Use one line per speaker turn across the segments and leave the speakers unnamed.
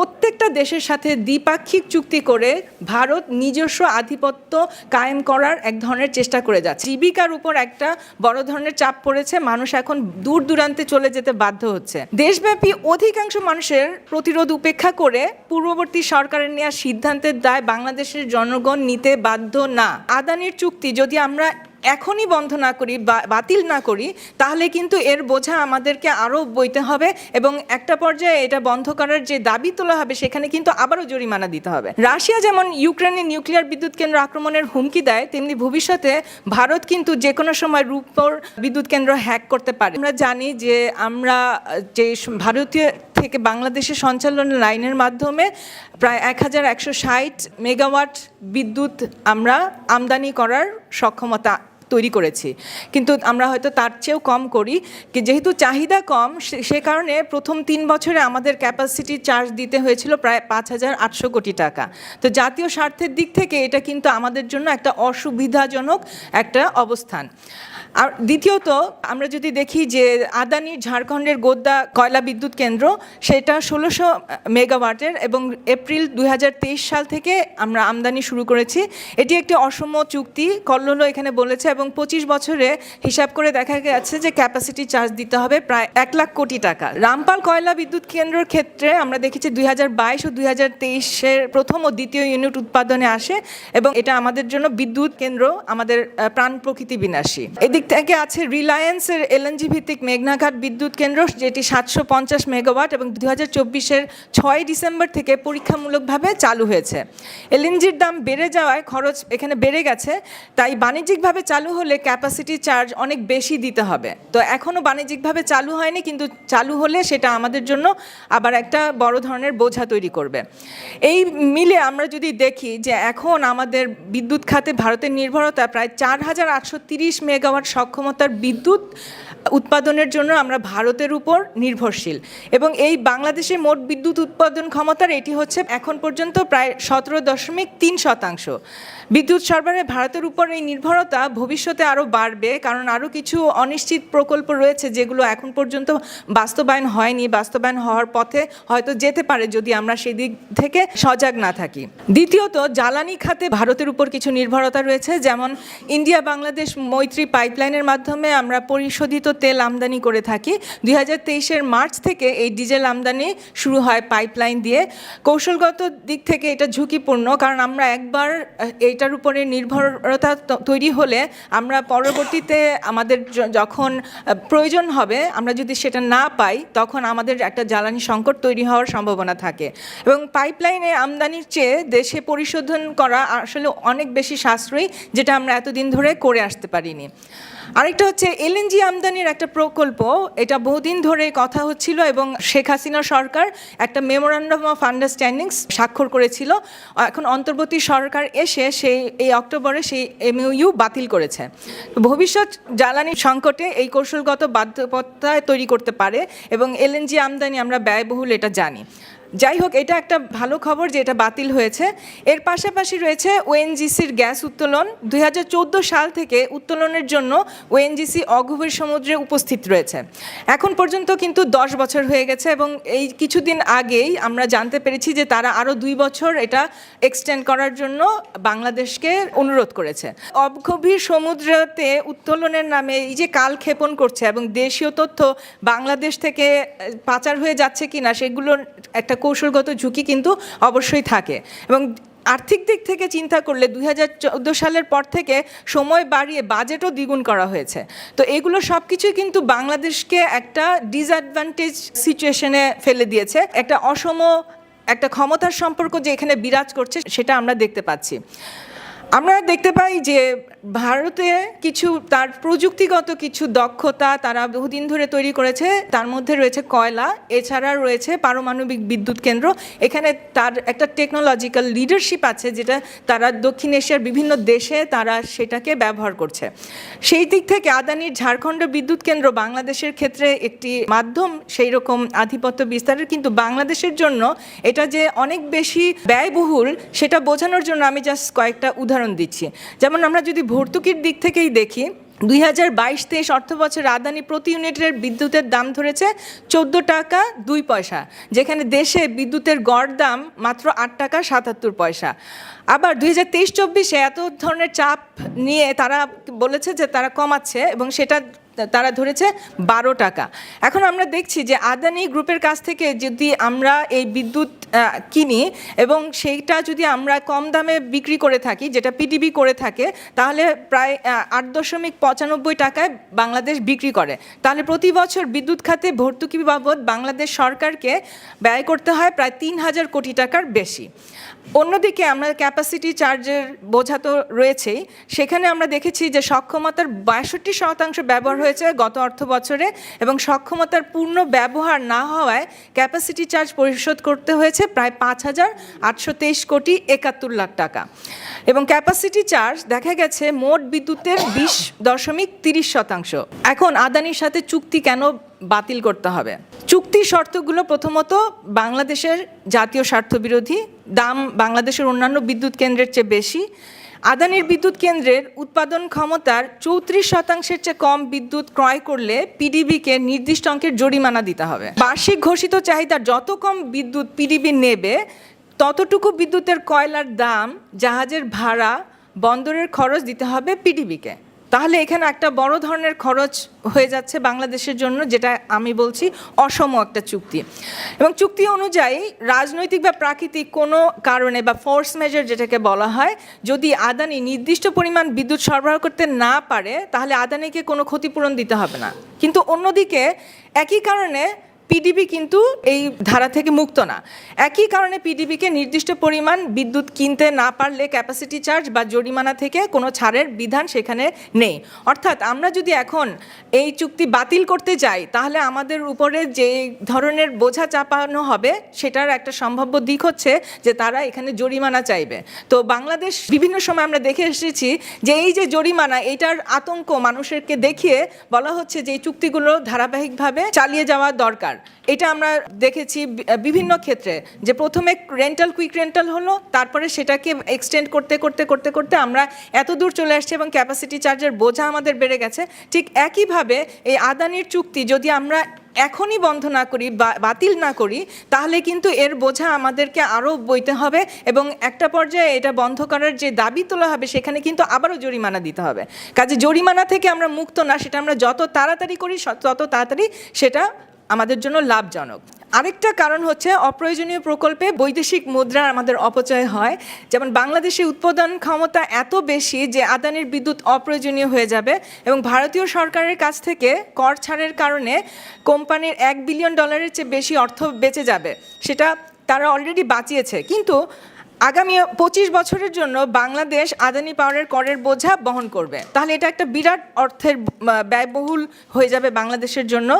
প্রত্যেকটা দেশের সাথে দ্বিপাক্ষিক চুক্তি করে ভারত নিজস্ব আধিপত্য কায়েম করার এক ধরনের চেষ্টা করে যাচ্ছে। জীবিকার উপর একটা বড় ধরনের চাপ পড়েছে, মানুষ এখন দূর দূরান্তে চলে যেতে বাধ্য হচ্ছে। দেশব্যাপী অধিকাংশ মানুষের প্রতিরোধ উপেক্ষা করে পূর্ববর্তী সরকারের নেওয়া সিদ্ধান্তের দায় বাংলাদেশের জনগণ নিতে বাধ্য না। আদানির চুক্তি যদি আমরা এখনই বন্ধ না করি বাতিল না করি, তাহলে কিন্তু এর বোঝা আমাদেরকে আরও বইতে হবে এবং একটা পর্যায়ে এটা বন্ধ করার যে দাবি তোলা হবে, সেখানে কিন্তু আবারও জরিমানা দিতে হবে। রাশিয়া যেমন ইউক্রেনের নিউক্লিয়ার বিদ্যুৎ কেন্দ্র আক্রমণের হুমকি দেয়, তেমনি ভবিষ্যতে ভারত কিন্তু যে কোনো সময় রূপর বিদ্যুৎ কেন্দ্র হ্যাক করতে পারে। আমরা জানি যে আমরা, যে ভারতীয় থেকে বাংলাদেশের সঞ্চালন লাইনের মাধ্যমে প্রায় এক হাজার একশো ষাট মেগাওয়াট বিদ্যুৎ আমরা আমদানি করার সক্ষমতা তৈরি করেছি। কিন্তু আমরা হয়তো তার চেয়েও কম করি। যেহেতু চাহিদা কম, সে কারণে প্রথম তিন বছরে আমাদের ক্যাপাসিটি চার্জ দিতে হয়েছিল প্রায় পাঁচ হাজার আটশো কোটি টাকা। তো জাতীয় স্বার্থের দিক থেকে এটা কিন্তু আমাদের জন্য একটা অসুবিধাজনক একটা অবস্থান। আর দ্বিতীয়ত, আমরা যদি দেখি যে আদানি ঝাড়খণ্ডের গোদ্দা কয়লা বিদ্যুৎ কেন্দ্র, সেটা ষোলোশো মেগাওয়াটের এবং এপ্রিল দুই হাজার তেইশ সাল থেকে আমরা আমদানি শুরু করেছি। এটি একটি অসম চুক্তি, কল্লোল এখানে বলেছে এবং পঁচিশ বছরে হিসাব করে দেখা গেছে যে ক্যাপাসিটি চার্জ দিতে হবে প্রায় এক লাখ কোটি টাকা। রামপাল কয়লা বিদ্যুৎ কেন্দ্রের ক্ষেত্রে আমরা দেখেছি দুই হাজার বাইশ ও দুই হাজার প্রথম ও দ্বিতীয় ইউনিট উৎপাদনে আসে এবং এটা আমাদের জন্য বিদ্যুৎ কেন্দ্র, আমাদের প্রাণ প্রকৃতি বিনাশী। এদিক থেকে আছে রিলায়েন্সের এলএনজি ভিত্তিক মেঘনাঘাট বিদ্যুৎ কেন্দ্র, যেটি সাতশো পঞ্চাশ মেগাওয়াট এবং দু হাজার চব্বিশের ছয় ডিসেম্বর থেকে পরীক্ষামূলকভাবে চালু হয়েছে। এলএনজির দাম বেড়ে যাওয়ায় খরচ এখানে বেড়ে গেছে, তাই বাণিজ্যিকভাবে চালু হলে ক্যাপাসিটি চার্জ অনেক বেশি দিতে হবে। তো এখনও বাণিজ্যিকভাবে চালু হয়নি, কিন্তু চালু হলে সেটা আমাদের জন্য আবার একটা বড় ধরনের বোঝা তৈরি করবে। এই মিলে আমরা যদি দেখি যে এখন আমাদের বিদ্যুৎ খাতে ভারতের নির্ভরতা প্রায় চার হাজার আটশো তিরিশ মেগাওয়াট সক্ষমতার বিদ্যুৎ উৎপাদনের জন্য আমরা ভারতের উপর নির্ভরশীল। এবং এই বাংলাদেশে মোট বিদ্যুৎ উৎপাদন ক্ষমতার এটি হচ্ছে এখন পর্যন্ত প্রায় সতেরো দশমিক তিন শতাংশ। বিদ্যুৎ সরবরাহে ভারতের উপর এই নির্ভরতা ভবিষ্যতে আরও বাড়বে কারণ আরও কিছু অনিশ্চিত প্রকল্প রয়েছে যেগুলো এখন পর্যন্ত বাস্তবায়ন হয়নি। বাস্তবায়ন হওয়ার পথে হয়তো যেতে পারে যদি আমরা সেদিক থেকে সজাগ না থাকি। দ্বিতীয়ত জ্বালানি খাতে ভারতের উপর কিছু নির্ভরতা রয়েছে যেমন ইন্ডিয়া বাংলাদেশ মৈত্রী পাইপলাইনের মাধ্যমে আমরা পরিশোধিত তেল আমদানি করে থাকি। দুই হাজার তেইশের মার্চ থেকে এই ডিজেল আমদানি শুরু হয় পাইপলাইন দিয়ে। কৌশলগত দিক থেকে এটা ঝুঁকিপূর্ণ কারণ আমরা একবার আহ, এইটার উপরে নির্ভরতা তৈরি হলে আমরা পরবর্তীতে আমাদের যখন প্রয়োজন হবে, আমরা যদি সেটা না পাই, তখন আমাদের একটা জ্বালানি সংকট তৈরি হওয়ার সম্ভাবনা থাকে। এবং পাইপলাইনে আমদানির চেয়ে দেশে পরিশোধন করা আসলে অনেক বেশি সাশ্রয়ী, যেটা আমরা এতদিন ধরে করে আসতে পারিনি। আরেকটা হচ্ছে এলএনজি আমদানির একটা প্রকল্প। এটা বহুদিন ধরে কথা হচ্ছিল এবং শেখ হাসিনা সরকার একটা মেমোরান্ডাম অফ আন্ডারস্ট্যান্ডিং স্বাক্ষর করেছিল। এখন অন্তর্বর্তী সরকার এসে সেই, এই অক্টোবরে সেই এমইউ বাতিল করেছে। ভবিষ্যৎ জ্বালানি সংকটে এই কৌশলগত বাধ্যবাধকতা তৈরি করতে পারে এবং এলএনজি আমদানি আমরা ব্যয়বহুল, এটা জানি। যাই হোক, এটা একটা ভালো খবর যে এটা বাতিল হয়েছে। এর পাশাপাশি রয়েছে ওএনজিসির গ্যাস উত্তোলন। দুই হাজার চৌদ্দ সাল থেকে উত্তোলনের জন্য ওএনজিসি অগভীর সমুদ্রে উপস্থিত রয়েছে। এখন পর্যন্ত কিন্তু দশ বছর হয়ে গেছে এবং এই কিছুদিন আগেই আমরা জানতে পেরেছি যে তারা আরও দুই বছর এটা এক্সটেন্ড করার জন্য বাংলাদেশকে অনুরোধ করেছে। অগভীর সমুদ্রতে উত্তোলনের নামে এই যে কাল ক্ষেপণ করছে এবং দেশীয় তথ্য বাংলাদেশ থেকে পাচার হয়ে যাচ্ছে কিনা সেগুলোর একটা কৌশলগত ঝুঁকি কিন্তু অবশ্যই থাকে। এবং আর্থিক দিক থেকে চিন্তা করলে দুই হাজার চোদ্দ সালের পর থেকে সময় বাড়িয়ে বাজেটও দ্বিগুণ করা হয়েছে। তো এগুলো সব কিছুই কিন্তু বাংলাদেশকে একটা ডিসঅ্যাডভান্টেজ সিচুয়েশনে ফেলে দিয়েছে। একটা অসম, একটা ক্ষমতার সম্পর্ক যে এখানে বিরাজ করছে, সেটা আমরা দেখতে পাচ্ছি। আমরা দেখতে পাই যে ভারতে কিছু, তার প্রযুক্তিগত কিছু দক্ষতা তারা বহুদিন ধরে তৈরি করেছে। তার মধ্যে রয়েছে কয়লা, এছাড়া রয়েছে পারমাণবিক বিদ্যুৎ কেন্দ্র। এখানে তার একটা টেকনোলজিক্যাল লিডারশিপ আছে যেটা তারা দক্ষিণ এশিয়ার বিভিন্ন দেশে তারা সেটাকে ব্যবহার করছে। সেই দিক থেকে আদানির ঝাড়খণ্ড বিদ্যুৎ কেন্দ্র বাংলাদেশের ক্ষেত্রে একটি মাধ্যম সেই রকম আধিপত্য বিস্তারের, কিন্তু বাংলাদেশের জন্য এটা যে অনেক বেশি ব্যয়বহুল সেটা বোঝানোর জন্য আমি জাস্ট কয়েকটা উদাহরণ দিচ্ছি। যেমন আমরা যদি ভর্তুকির দিক থেকেই দেখি, দুই হাজার বাইশ তেইশ অর্থ বছর আদানি প্রতি ইউনিটের বিদ্যুতের দাম ধরেছে চোদ্দ টাকা দুই পয়সা, যেখানে দেশে বিদ্যুতের গড় দাম মাত্র আট টাকা সাতাত্তর পয়সা। আবার দুই হাজার তেইশ চব্বিশে এত ধরনের চাপ নিয়ে তারা বলেছে যে তারা কমাচ্ছে এবং সেটা তারা ধরেছে বারো টাকা। এখন আমরা দেখছি যে আদানি গ্রুপের কাছ থেকে যদি আমরা এই বিদ্যুৎ কিনি এবং সেইটা যদি আমরা কম দামে বিক্রি করে থাকি, যেটা পিডিবি করে থাকে, তাহলে প্রায় আট দশমিক পঁচানব্বই টাকায় বাংলাদেশ বিক্রি করে। তাহলে প্রতি বছর বিদ্যুৎ খাতে ভর্তুকি বাবদ বাংলাদেশ সরকারকে ব্যয় করতে হয় প্রায় তিন হাজার কোটি টাকার বেশি। অন্যদিকে আমরা ক্যাপাসিটি চার্জের বোঝা তো রয়েছেই। সেখানে আমরা দেখেছি যে সক্ষমতার বাষট্টি শতাংশ ব্যবহার হয়েছে গত অর্থ বছরে এবং সক্ষমতার পূর্ণ ব্যবহার না হওয়ায় ক্যাপাসিটি চার্জ পরিশোধ করতে হয়েছে প্রায় পাঁচ হাজার আটশো তেইশ কোটি একাত্তর লাখ টাকা। এবং ক্যাপাসিটি চার্জ দেখা গেছে মোট বিদ্যুতের বিশ দশমিক তিরিশ শতাংশ। এখন আদানির সাথে চুক্তি কেন বাতিল করতে হবে? চুক্তির শর্তগুলো প্রথমত বাংলাদেশের জাতীয় স্বার্থবিরোধী, দাম বাংলাদেশের অন্যান্য বিদ্যুৎ কেন্দ্রের চেয়ে বেশি। আদানির বিদ্যুৎ কেন্দ্রের উৎপাদন ক্ষমতার চৌত্রিশ শতাংশের চেয়ে কম বিদ্যুৎ ক্রয় করলে পিডিবিকে নির্দিষ্ট অঙ্কের জরিমানা দিতে হবে। বার্ষিক ঘোষিত চাহিদার যত কম বিদ্যুৎ পিডিবি নেবে, ততটুকু বিদ্যুতের কয়লার দাম জাহাজের ভাড়া, বন্দরের খরচ দিতে হবে পিডিবিকে। তাহলে এখানে একটা বড় ধরনের খরচ হয়ে যাচ্ছে বাংলাদেশের জন্য, যেটা আমি বলছি অসম একটা চুক্তি। এবং চুক্তি অনুযায়ী রাজনৈতিক বা প্রাকৃতিক কোনো কারণে বা ফোর্স মেজার যেটাকে বলা হয়, যদি আদানি নির্দিষ্ট পরিমাণ বিদ্যুৎ সরবরাহ করতে না পারে, তাহলে আদানিকে কোনো ক্ষতিপূরণ দিতে হবে না। কিন্তু অন্যদিকে একই কারণে পিডিবি কিন্তু এই ধারা থেকে মুক্ত না। একই কারণে পিডিবিকে নির্দিষ্ট পরিমাণ বিদ্যুৎ কিনতে না পারলে ক্যাপাসিটি চার্জ বা জরিমানা থেকে কোনো ছাড়ের বিধান সেখানে নেই। অর্থাৎ আমরা যদি এখন এই চুক্তি বাতিল করতে যাই, তাহলে আমাদের উপরে যে ধরনের বোঝা চাপানো হবে, সেটার একটা সম্ভাব্য দিক হচ্ছে যে তারা এখানে জরিমানা চাইবে। তো বাংলাদেশ বিভিন্ন সময় আমরা দেখে এসেছি যে এই যে জরিমানা, এটার আতঙ্ক মানুষেরকে দেখিয়ে বলা হচ্ছে যে এই চুক্তিগুলো ধারাবাহিকভাবে চালিয়ে যাওয়া দরকার। এটা আমরা দেখেছি বিভিন্ন ক্ষেত্রে যে প্রথমে রেন্টাল কুইক রেন্টাল হলো, তারপরে সেটাকে এক্সটেন্ড করতে করতে করতে করতে আমরা এত দূর চলে আসছি এবং ক্যাপাসিটি চার্জের বোঝা আমাদের বেড়ে গেছে। ঠিক একইভাবে এই আদানির চুক্তি যদি আমরা এখনই বন্ধ না করি বাতিল না করি, তাহলে কিন্তু এর বোঝা আমাদেরকে আরও বইতে হবে এবং একটা পর্যায়ে এটা বন্ধ করার যে দাবি তোলা হবে, সেখানে কিন্তু আবারও জরিমানা দিতে হবে। কাজে জরিমানা থেকে আমরা মুক্ত না, সেটা আমরা যত তাড়াতাড়ি করি তত তাড়াতাড়ি সেটা আমাদের জন্য লাভজনক। আরেকটা কারণ হচ্ছে অপ্রয়োজনীয় প্রকল্পে বৈদেশিক মুদ্রার আমাদের অপচয় হয়। যেমন বাংলাদেশে উৎপাদন ক্ষমতা এত বেশি যে আদানির বিদ্যুৎ অপ্রয়োজনীয় হয়ে যাবে এবং ভারতীয় সরকারের কাছ থেকে কর ছাড়ের কারণে কোম্পানির এক বিলিয়ন ডলারের চেয়ে বেশি অর্থ বেঁচে যাবে। সেটা তারা অলরেডি বাঁচিয়েছে। কিন্তু আগামী পঁচিশ বছরের জন্য বাংলাদেশ আদানি পাওয়ারের করের বোঝা বহন করবে। তাহলে এটা একটা বিরাট অর্থের ব্যয়বহুল হয়ে যাবে বাংলাদেশের জন্য।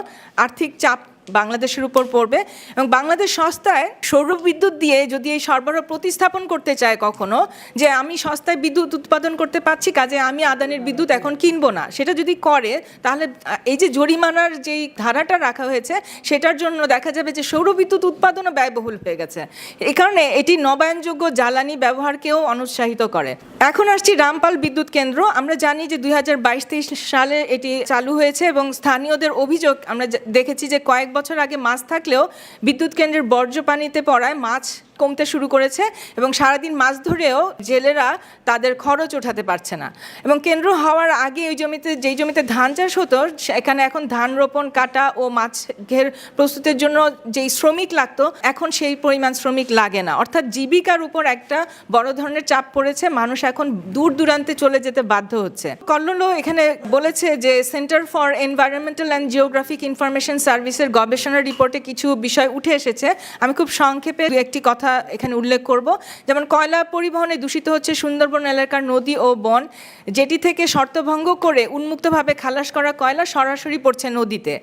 আর্থিক চাপ বাংলাদেশের উপর পড়বে এবং বাংলাদেশ সস্তায় সৌর বিদ্যুৎ দিয়ে যদি এই সরবরাহ প্রতিস্থাপন করতে চায় কখনো, যে আমি সস্তায় বিদ্যুৎ উৎপাদন করতে পারছি, কাজে আমি আদানির বিদ্যুৎ এখন কিনবো না, সেটা যদি করে, তাহলে এই যে জরিমানার যেই ধারাটা রাখা হয়েছে, সেটার জন্য দেখা যাবে যে সৌর বিদ্যুৎ উৎপাদনও ব্যয়বহুল হয়ে গেছে। এই কারণে এটি নবায়নযোগ্য জ্বালানি ব্যবহারকেও অনুৎসাহিত করে। এখন আসছি রামপাল বিদ্যুৎ কেন্দ্র। আমরা জানি যে দুই হাজার সালে এটি চালু হয়েছে এবং স্থানীয়দের অভিযোগ, আমরা দেখেছি যে কয়েক বছর আগে মাছ থাকলেও বিদ্যুৎ কেন্দ্রের বর্জ্য পানিতে পড়ায় মাছ কমতে শুরু করেছে এবং সারাদিন মাছ ধরেও জেলেরা তাদের খরচ ওঠাতে পারছে না। এবং কেন্দ্র হওয়ার আগে ওই জমিতে, যেই জমিতে ধান চাষ হতো এখানে এখন ধান রোপণ, কাটা ও মাছ ঘের প্রস্তুতের জন্য যেই শ্রমিক লাগতো, এখন সেই পরিমাণ শ্রমিক লাগে না। অর্থাৎ জীবিকার উপর একটা বড় ধরনের চাপ পড়েছে, মানুষ এখন দূর দূরান্তে চলে যেতে বাধ্য হচ্ছে। কল্লোলো এখানে বলেছে যে, centre for environmental and geographic information সার্ভিসের গবেষণা রিপোর্টে কিছু বিষয় উঠে এসেছে। আমি খুব সংক্ষেপে একটি কথা এখানে উল্লেখ করব। যেমন কয়লা পরিবহনে দূষিত হচ্ছে সুন্দরবন এলাকার নদী ও বন, যেটি থেকে শর্তভঙ্গ করে উন্মুক্তভাবে খালাস করা কয়লা সরাসরি পড়ছে নদীতে।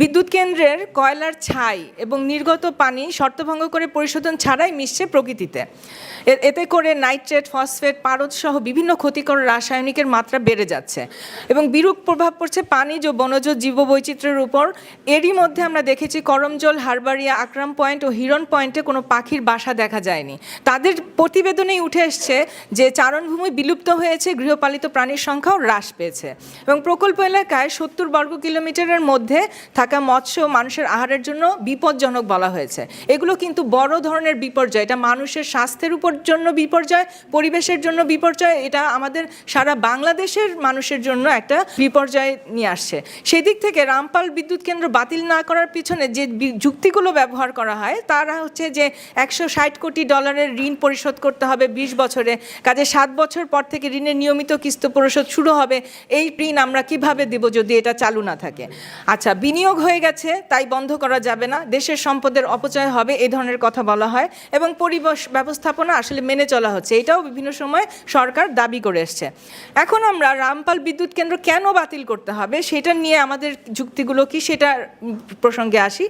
বিদ্যুৎ কেন্দ্রের কয়লার ছাই এবং নির্গত পানি শর্তভঙ্গ করে পরিশোধন ছাড়াই মিশছে প্রকৃতিতে। এতে করে নাইট্রেট, ফসফেট, পারদ সহ বিভিন্ন ক্ষতিকর রাসায়নিকের মাত্রা বেড়ে যাচ্ছে এবং বিরূপ প্রভাব পড়ছে পানিজ ও বনজ জীববৈচিত্র্যের উপর। এরই মধ্যে আমরা দেখেছি করমজল, হারবারিয়া, আকরাম পয়েন্ট ও হিরন পয়েন্টে কোনো পাখির বাসা দেখা যায়নি। তাদের প্রতিবেদনেই উঠে এসছে যে চারণভূমি বিলুপ্ত হয়েছে, গৃহপালিত প্রাণীর সংখ্যাও হ্রাস পেয়েছে। এবং প্রকল্প এলাকায় সত্তর বর্গ কিলোমিটারের মধ্যে থাকা মৎস্য মানুষের আহারের জন্য বিপজ্জনক বলা হয়েছে। এগুলো কিন্তু বড় ধরনের বিপর্যয়। এটা মানুষের স্বাস্থ্যের উপর জন্য বিপর্যয়, পরিবেশের জন্য বিপর্যয়। এটা আমাদের সারা বাংলাদেশের মানুষের জন্য একটা বিপর্যয় নিয়ে আসছে। সেদিক থেকে রামপাল বিদ্যুৎ কেন্দ্র বাতিল না করার পিছনে যে যুক্তিগুলো ব্যবহার করা হয়, তারা হচ্ছে যে একশো ষাট কোটি ডলারের ঋণ পরিশোধ করতে হবে বিশ বছরে। কাজে সাত বছর পর থেকে ঋণের নিয়মিত কিস্ত পরিশোধ শুরু হবে। এই ঋণ আমরা কীভাবে দেব যদি এটা চালু না থাকে? আচ্ছা বিনিয়োগ হয়ে গেছে, তাই বন্ধ করা যাবে না। দেশের সম্পদের অপচয় হবে এই ধরনের কথা বলা হয়। এবং পরিবেশ ব্যবস্থাপনা আসলে মেনে চলা হচ্ছে। এটাও বিভিন্ন সময় সরকার দাবি করে এসছে। এখন আমরা রামপাল বিদ্যুৎ কেন্দ্র কেন বাতিল করতে হবে? সেটা নিয়ে আমাদের যুক্তিগুলো কি? সেটা প্রসঙ্গে আসি।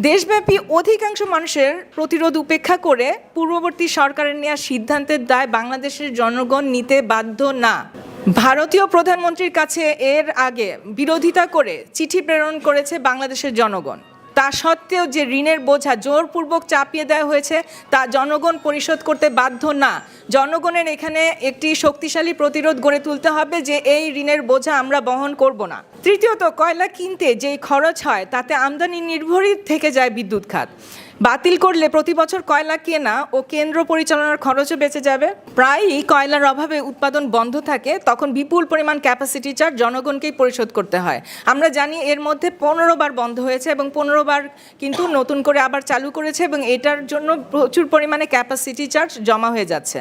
দেশব্যাপী অধিকাংশ মানুষের প্রতিরোধ উপেক্ষা করে পূর্ববর্তী সরকারের নেওয়া সিদ্ধান্তের দায় বাংলাদেশের জনগণ নিতে বাধ্য না। ভারতীয় প্রধানমন্ত্রীর কাছে এর আগে বিরোধিতা করে চিঠি প্রেরণ করেছে বাংলাদেশের জনগণ। তা সত্ত্বেও যে ঋণের বোঝা জোরপূর্বক চাপিয়ে দেওয়া হয়েছে, তা জনগণ পরিশোধ করতে বাধ্য না। জনগণের এখানে একটি শক্তিশালী প্রতিরোধ গড়ে তুলতে হবে যে এই ঋণের বোঝা আমরা বহন করব না। তৃতীয়ত, কয়লা কিনতে যেই খরচ হয়, তাতে আমদানি নির্ভরই থেকে যায় বিদ্যুৎ খাত। বাতিল করলে প্রতি বছর কয়লা কেনা ও কেন্দ্র পরিচালনার খরচও বেঁচে যাবে। প্রায়ই কয়লার অভাবে উৎপাদন বন্ধ থাকে, তখন বিপুল পরিমাণ ক্যাপাসিটি চার্জ জনগণকেই পরিশোধ করতে হয়। আমরা জানি এর মধ্যে পনেরো বার বন্ধ হয়েছে এবং পনেরো বার কিন্তু নতুন করে আবার চালু করেছে এবং এটার জন্য প্রচুর পরিমাণে ক্যাপাসিটি চার্জ জমা হয়ে যাচ্ছে।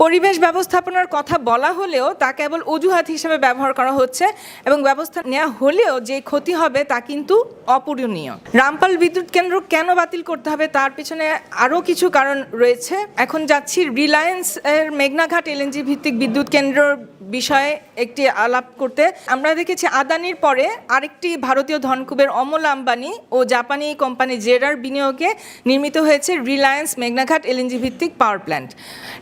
পরিবেশ ব্যবস্থাপনার কথা বলা হলেও তা কেবল অজুহাত হিসেবে ব্যবহার করা হচ্ছে এবং ব্যবস্থা নেওয়া হলেও যে ক্ষতি হবে তা কিন্তু অপূরণীয়। রামপাল বিদ্যুৎ কেন্দ্র কেন বাতিল করতে হবে তার পিছনে আরও কিছু কারণ রয়েছে। এখন যাচ্ছি রিলায়েন্স এর মেঘনাঘাট এলএনজি ভিত্তিক বিদ্যুৎ কেন্দ্র বিষয়ে একটি আলাপ করতে। আমরা দেখেছি আদানির পরে আরেকটি ভারতীয় ধনকুবের অমল আম্বানি ও জাপানি কোম্পানি জেরার বিনিয়োগে নির্মিত হয়েছে রিলায়েন্স মেঘনাঘাট এলএনজি ভিত্তিক পাওয়ার প্ল্যান্ট।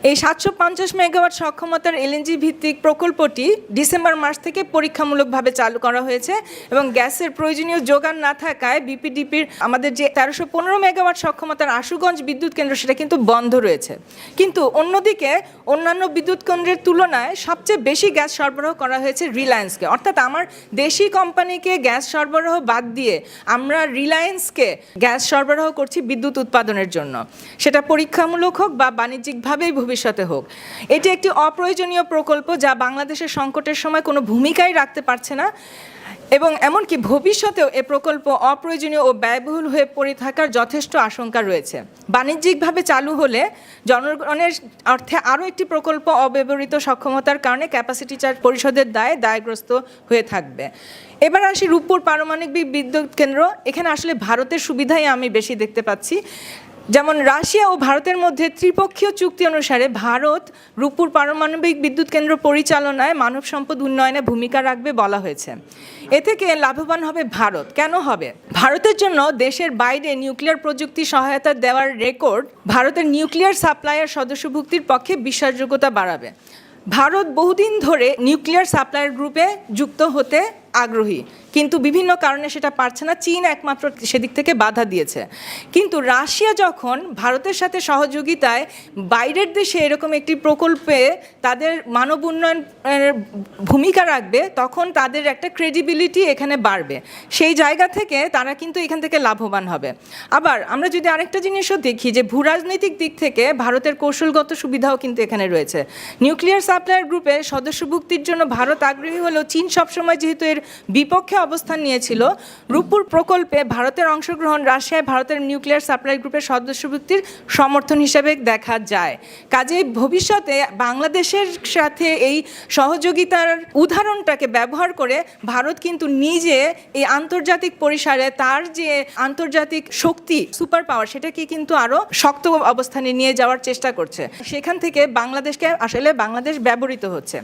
এই সাতশো পঞ্চাশ মেগাওয়াট সক্ষমতার এলএনজি ভিত্তিক প্রকল্পটি ডিসেম্বর মাস থেকে পরীক্ষামূলকভাবে চালু করা হয়েছে এবং গ্যাসের প্রয়োজনীয় যোগান না থাকায় বিপিডিপির আমাদের যে তেরোশো পনেরো মেগাওয়াট সক্ষমতার আশুগঞ্জ বিদ্যুৎ কেন্দ্র সেটা কিন্তু বন্ধ রয়েছে। কিন্তু অন্যদিকে অন্যান্য বিদ্যুৎ কেন্দ্রের তুলনায় সবচেয়ে বেশি গ্যাস সরবরাহ করা হয়েছে রিলায়েন্সকে। অর্থাৎ আমার দেশি কোম্পানিকে গ্যাস সরবরাহ বাদ দিয়ে আমরা রিলায়েন্সকে গ্যাস সরবরাহ করছি বিদ্যুৎ উৎপাদনের জন্য। সেটা পরীক্ষামূলক হোক বা বাণিজ্যিকভাবেই ভবিষ্যতে হোক। এটি একটি অপ্রয়োজনীয় প্রকল্প যা বাংলাদেশের সংকটের সময় কোনো ভূমিকাই রাখতে পারছে না। এবং এমনকি ভবিষ্যতেও এ প্রকল্প অপ্রয়োজনীয় ও ব্যয়বহুল হয়ে পড়ে থাকার যথেষ্ট আশঙ্কা রয়েছে। বাণিজ্যিকভাবে চালু হলে জনগণের অর্থে আরও একটি প্রকল্প অব্যবহৃত সক্ষমতার কারণে ক্যাপাসিটি চার্জ পরিষদের দায়ে দায়গ্রস্ত হয়ে থাকবে। এবার আসি রূপপুর পারমাণবিক বিদ্যুৎ কেন্দ্র। এখানে আসলে ভারতের সুবিধাই আমি বেশি দেখতে পাচ্ছি। যেমন রাশিয়া ও ভারতের মধ্যে ত্রিপক্ষীয় চুক্তি অনুসারে ভারত রূপপুর পারমাণবিক বিদ্যুৎ কেন্দ্র পরিচালনায় মানব সম্পদ উন্নয়নে ভূমিকা রাখবে বলা হয়েছে। এ থেকে লাভবান হবে ভারত। কেন হবে? ভারতের জন্য দেশের বাইরে নিউক্লিয়ার প্রযুক্তি সহায়তা দেওয়ার রেকর্ড ভারতের নিউক্লিয়ার সাপ্লায়ার সদস্যভুক্তির পক্ষে বিশ্বাসযোগ্যতা বাড়াবে। ভারত বহুদিন ধরে নিউক্লিয়ার সাপ্লায়ার গ্রুপে যুক্ত হতে আগ্রহী। কিন্তু বিভিন্ন কারণে সেটা পারছে না। চীন একমাত্র সেদিক থেকে বাধা দিয়েছে। কিন্তু রাশিয়া যখন ভারতের সাথে সহযোগিতায় বাইরের দেশে এরকম একটি প্রকল্পে তাদের মানব উন্নয়ন ভূমিকা রাখবে, তখন তাদের একটা ক্রেডিবিলিটি এখানে বাড়বে। সেই জায়গা থেকে তারা কিন্তু এখান থেকে লাভবান হবে। আবার আমরা যদি আরেকটা জিনিসও দেখি যে ভূরাজনৈতিক দিক থেকে ভারতের কৌশলগত সুবিধাও কিন্তু এখানে রয়েছে। নিউক্লিয়ার সাপ্লায়ার গ্রুপে সদস্যভুক্তির জন্য ভারত আগ্রহী হলেও চীন সবসময় যেহেতু এর বিপক্ষে অবস্থান নিয়েছিল। রূপপুর প্রকল্পে ভারতের অংশগ্রহণ রাশিয়ায় ভারতের নিউক্লিয়ার সাপ্লাই গ্রুপের সদস্যভুক্তির সমর্থন হিসেবে দেখা যায়। কাজেই ভবিষ্যতে বাংলাদেশের সাথে এই সহযোগিতার উদাহরণটাকে ব্যবহার করে ভারত কিন্তু নিজে এই আন্তর্জাতিক পরিসরে তার যে আন্তর্জাতিক শক্তি সুপার পাওয়ার সেটাকে কিন্তু আরও শক্ত অবস্থানে নিয়ে যাওয়ার চেষ্টা করছে। সেখান থেকে বাংলাদেশকে আসলে বাংলাদেশ ব্যবহৃত হচ্ছে।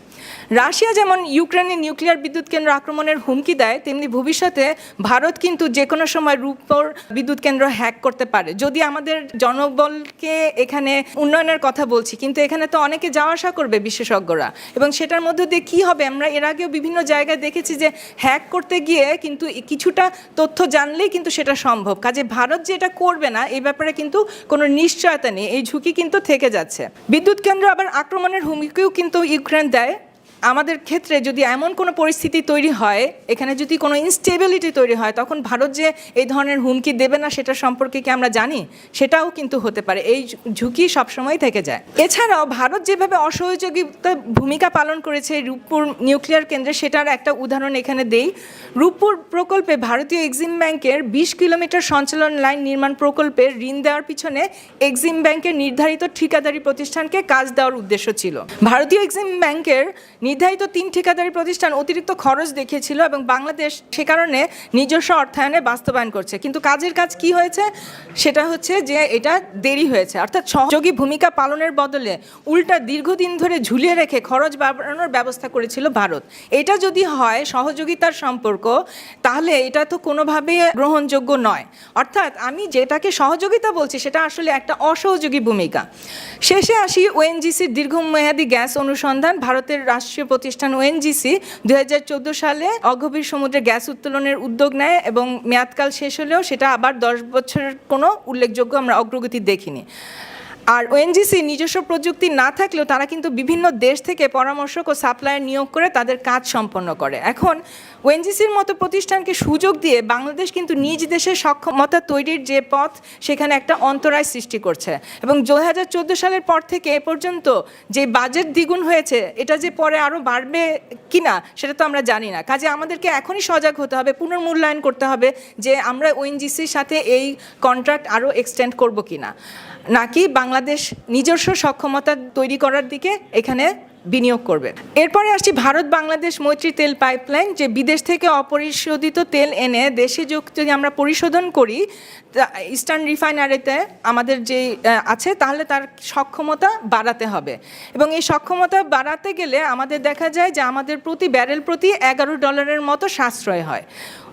রাশিয়া যেমন ইউক্রেনের নিউক্লিয়ার বিদ্যুৎ কেন্দ্র আক্রমণের হুমকি দেয় তেমনি ভবিষ্যতে ভারত কিন্তু যে কোনো সময় রূপর বিদ্যুৎ কেন্দ্র হ্যাক করতে পারে। যদি আমাদের জনবলকে এখানে উন্নয়নের কথা বলছি, কিন্তু এখানে তো অনেকে যাওয়া আসা করবে বিশেষজ্ঞরা। এবং সেটার মধ্যে দিয়ে কী হবে? আমরা এর আগেও বিভিন্ন জায়গায় দেখেছি যে হ্যাক করতে গিয়ে কিন্তু কিছুটা তথ্য জানলেই কিন্তু সেটা সম্ভব। কাজে ভারত যে এটা করবে না এই ব্যাপারে কিন্তু কোনো নিশ্চয়তা নেই। এই ঝুঁকি কিন্তু থেকে যাচ্ছে। বিদ্যুৎ কেন্দ্র আবার আক্রমণের হুমকিও কিন্তু ইউক্রেন দেয়। আমাদের ক্ষেত্রে যদি এমন কোনো পরিস্থিতি তৈরি হয়, এখানে যদি কোনো ইনস্টেবিলিটি তৈরি হয়, তখন ভারত যে এই ধরনের হুমকি দেবে না সেটা সম্পর্কে কি আমরা জানি? সেটাও কিন্তু হতে পারে। এই ঝুঁকি সবসময় থেকে যায়। এছাড়াও ভারত যেভাবে অসহযোগিতা ভূমিকা পালন করেছে রূপপুর নিউক্লিয়ার কেন্দ্রে, সেটার একটা উদাহরণ এখানে দেই। রূপপুর প্রকল্পে ভারতীয় এক্সিম ব্যাংকের বিশ কিলোমিটার সঞ্চালন লাইন নির্মাণ প্রকল্পে ঋণ দেওয়ার পিছনে এক্সিম ব্যাংকের নির্ধারিত ঠিকাদারি প্রতিষ্ঠানকে কাজ দেওয়ার উদ্দেশ্য ছিল। ভারতীয় এক্সিম ব্যাংকের নির্ধারিত তিন ঠিকাদারি প্রতিষ্ঠান অতিরিক্ত খরচ দেখিয়েছিল এবং বাংলাদেশ সে কারণে নিজস্ব অর্থায়নে বাস্তবায়ন করছে। কিন্তু কাজের কাজ কি হয়েছে? সেটা হচ্ছে যে এটা দেরি হয়েছে। অর্থাৎ সহযোগী ভূমিকা পালনের বদলে উল্টা দীর্ঘদিন ধরে ঝুলিয়ে রেখে খরচ বাড়ানোর ব্যবস্থা করেছিল ভারত। এটা যদি হয় সহযোগিতার সম্পর্ক, তাহলে এটা তো কোনোভাবে গ্রহণযোগ্য নয়। অর্থাৎ আমি যেটাকে সহযোগিতা বলছি, সেটা আসলে একটা অসহযোগী ভূমিকা। শেষে আসি ওএনজিসির দীর্ঘমেয়াদী গ্যাস অনুসন্ধান, ভারতের রাষ্ট্রীয় প্রতিষ্ঠান ওএনজিসি দুই হাজার চৌদ্দ সালে অগভীর সমুদ্রে গ্যাস উত্তোলনের উদ্যোগ নেয় এবং মেয়াদকাল শেষ হলেও সেটা আবার দশ বছরের কোনো উল্লেখযোগ্য আমরা অগ্রগতি দেখিনি। আর ওএনজিসি নিজস্ব প্রযুক্তি না থাকলেও তারা কিন্তু বিভিন্ন দেশ থেকে পরামর্শক ও সাপ্লায়ার নিয়োগ করে তাদের কাজ সম্পন্ন করে। এখন ওএনজিসির মতো প্রতিষ্ঠানকে সুযোগ দিয়ে বাংলাদেশ কিন্তু নিজ দেশের সক্ষমতা তৈরির যে পথ, সেখানে একটা অন্তরায় সৃষ্টি করছে। এবং দু হাজার চোদ্দ সালের পর থেকে এ পর্যন্ত যে বাজেট দ্বিগুণ হয়েছে, এটা যে পরে আরও বাড়বে কিনা, সেটা তো আমরা জানি না। কাজে আমাদেরকে এখনই সজাগ হতে হবে, পুনর্মূল্যায়ন করতে হবে যে আমরা ওএনজিসির সাথে এই কন্ট্রাক্ট আরও এক্সটেন্ড করব কিনা। নাকি বাংলাদেশ নিজস্ব সক্ষমতা তৈরি করার দিকে এখানে বিনিয়োগ করবে। এরপরে আসছি ভারত বাংলাদেশ মৈত্রী তেল পাইপলাইন যে বিদেশ থেকে অপরিশোধিত তেল এনে দেশে যদি আমরা পরিশোধন করি ইস্টার্ন রিফাইনারিতে আমাদের যে আছে, তাহলে তার সক্ষমতা বাড়াতে হবে। এবং এই সক্ষমতা বাড়াতে গেলে আমাদের দেখা যায় যে আমাদের প্রতি ব্যারেল প্রতি এগারো ডলারের মতো সাশ্রয় হয়।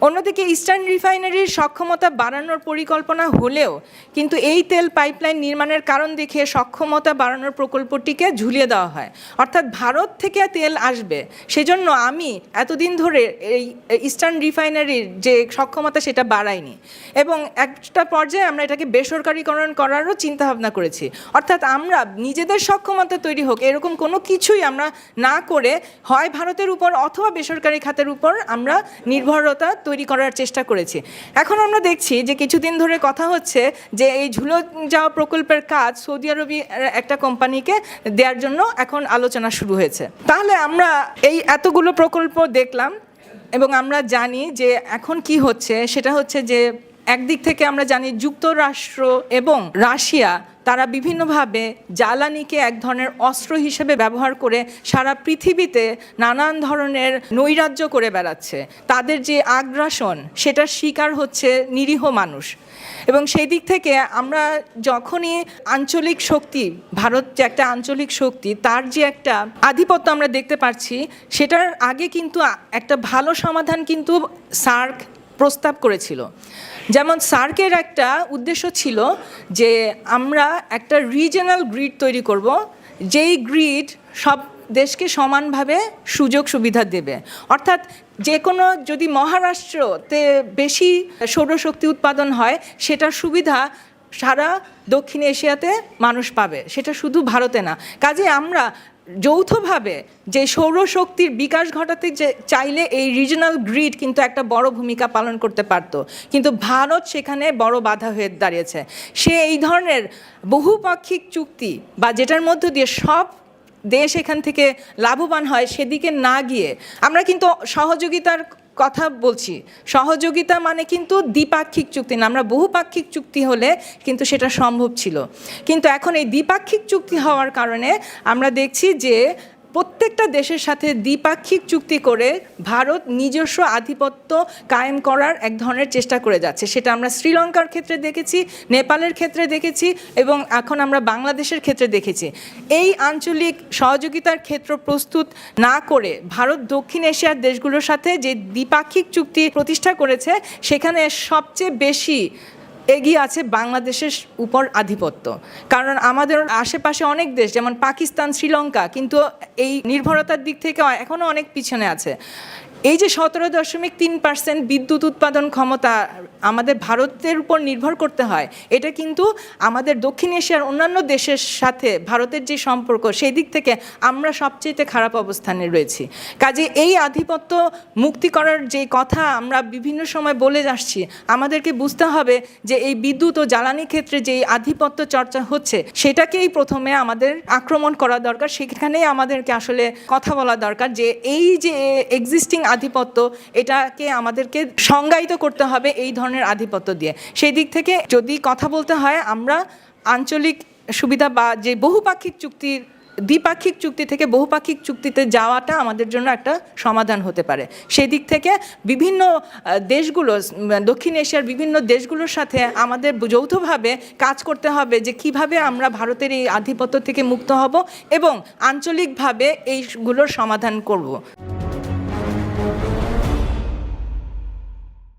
অন্যদিকে ইস্টার্ন রিফাইনারির সক্ষমতা বাড়ানোর পরিকল্পনা হলেও কিন্তু এই তেল পাইপলাইন নির্মাণের কারণ দেখিয়ে সক্ষমতা বাড়ানোর প্রকল্পটিকে ঝুলিয়ে দেওয়া হয়। অর্থাৎ ভারত থেকে তেল আসবে। সেজন্য আমি এতদিন ধরে এই ইস্টার্ন রিফাইনারির যে সক্ষমতা সেটা বাড়াইনি। এবং একটা পর্যায়ে আমরা এটাকে বেসরকারীকরণ করারও চিন্তা ভাবনা করেছি। অর্থাৎ আমরা নিজেদের সক্ষমতা তৈরি হোক, এরকম কোনো কিছুই আমরা না করে হয় ভারতের উপর অথবা বেসরকারি খাতের উপর আমরা নির্ভরতা তৈরি করার চেষ্টা করেছি। এখন আমরা দেখছি যে কিছুদিন ধরে কথা হচ্ছে যে এই ঝুলো যাওয়া প্রকল্পের কাজ সৌদি আরবি একটা কোম্পানিকে দেওয়ার জন্য এখন আলোচনা শুরু হয়েছে। তাহলে আমরা এই এতগুলো প্রকল্প দেখলাম এবং আমরা জানি যে এখন কি হচ্ছে, সেটা হচ্ছে যে একদিক থেকে আমরা জানি যুক্তরাষ্ট্র এবং রাশিয়া, তারা বিভিন্নভাবে জ্বালানিকে এক ধরনের অস্ত্র হিসেবে ব্যবহার করে সারা পৃথিবীতে নানান ধরনের নৈরাজ্য করে বেড়াচ্ছে। তাদের যে আগ্রাসন, সেটার শিকার হচ্ছে নিরীহ মানুষ। এবং সেই দিক থেকে আমরা যখনই আঞ্চলিক শক্তি, ভারত যে একটা আঞ্চলিক শক্তি, তার যে একটা আধিপত্য আমরা দেখতে পাচ্ছি সেটার আগে কিন্তু একটা ভালো সমাধান কিন্তু সার্ক প্রস্তাব করেছিল। যেমন সার্কের একটা উদ্দেশ্য ছিল যে আমরা একটা রিজনাল গ্রিড তৈরি করব, যেই গ্রিড সব দেশকে সমানভাবে সুযোগ সুবিধা দেবে। অর্থাৎ যে কোনো যদি মহারাষ্ট্রতে বেশি সৌরশক্তি উৎপাদন হয়, সেটার সুবিধা সারা দক্ষিণ এশিয়াতে মানুষ পাবে। সেটা শুধু ভারতে না। কাজে আমরা যৌথভাবে যে সৌরশক্তির বিকাশ ঘটাতে যে চাইলে এই রিজনাল গ্রিড কিন্তু একটা বড় ভূমিকা পালন করতে পারতো। কিন্তু ভারত সেখানে বড় বাধা হয়ে দাঁড়িয়েছে। সে এই ধরনের বহুপাক্ষিক চুক্তি বা যেটার মধ্য দিয়ে সব দেশ এখান থেকে লাভবান হয় সেদিকে না গিয়ে আমরা কিন্তু সহযোগিতার কথা বলছি। সহযোগিতা মানে কিন্তু দ্বিপাক্ষিক চুক্তি না। আমরা বহুপাক্ষিক চুক্তি হলে কিন্তু সেটা সম্ভব ছিল। কিন্তু এখন এই দ্বিপাক্ষিক চুক্তি হওয়ার কারণে আমরা দেখছি যে প্রত্যেকটা দেশের সাথে দ্বিপাক্ষিক চুক্তি করে ভারত নিজস্ব আধিপত্য কায়েম করার এক ধরনের চেষ্টা করে যাচ্ছে। সেটা আমরা শ্রীলঙ্কার ক্ষেত্রে দেখেছি, নেপালের ক্ষেত্রে দেখেছি এবং এখন আমরা বাংলাদেশের ক্ষেত্রে দেখেছি। এই আঞ্চলিক সহযোগিতার ক্ষেত্র প্রস্তুত না করে ভারত দক্ষিণ এশিয়ার দেশগুলোর সাথে যে দ্বিপাক্ষিক চুক্তি প্রতিষ্ঠা করেছে, সেখানে সবচেয়ে বেশি এগিয়ে আছে বাংলাদেশের উপর আধিপত্য। কারণ আমাদের আশেপাশে অনেক দেশ, যেমন পাকিস্তান, শ্রীলঙ্কা, কিন্তু এই নির্ভরতার দিক থেকে এখনও অনেক পিছনে আছে। এই যে সতেরো দশমিক তিন পার্সেন্ট বিদ্যুৎ উৎপাদন ক্ষমতা আমাদের ভারতের উপর নির্ভর করতে হয়, এটা কিন্তু আমাদের দক্ষিণ এশিয়ার অন্যান্য দেশের সাথে ভারতের যে সম্পর্ক, সেই দিক থেকে আমরা সবচেয়ে খারাপ অবস্থানে রয়েছি। কাজে এই আধিপত্য মুক্তি করার যে কথা আমরা বিভিন্ন সময় বলে আসছি, আমাদেরকে বুঝতে হবে যে এই বিদ্যুৎ ও জ্বালানি ক্ষেত্রে যে আধিপত্য চর্চা হচ্ছে, সেটাকেই প্রথমে আমাদের আক্রমণ করা দরকার, সেখানেই আমাদেরকে আসলে কথা বলা দরকার যে এই যে এক্সিস্টিং আধিপত্য, এটাকে আমাদেরকে সংজ্ঞায়িত করতে হবে এই ধরনের আধিপত্য দিয়ে। সেই দিক থেকে যদি কথা বলতে হয়, আমরা আঞ্চলিক সুবিধা বা যে বহুপাক্ষিক চুক্তির দ্বিপাক্ষিক চুক্তি থেকে বহুপাক্ষিক চুক্তিতে যাওয়াটা আমাদের জন্য একটা সমাধান হতে পারে। সেই দিক থেকে বিভিন্ন দেশগুলো দক্ষিণ এশিয়ার বিভিন্ন দেশগুলোর সাথে আমাদের যৌথভাবে কাজ করতে হবে যে কীভাবে আমরা ভারতের এই আধিপত্য থেকে মুক্ত হব এবং আঞ্চলিকভাবে এইগুলোর সমাধান করব।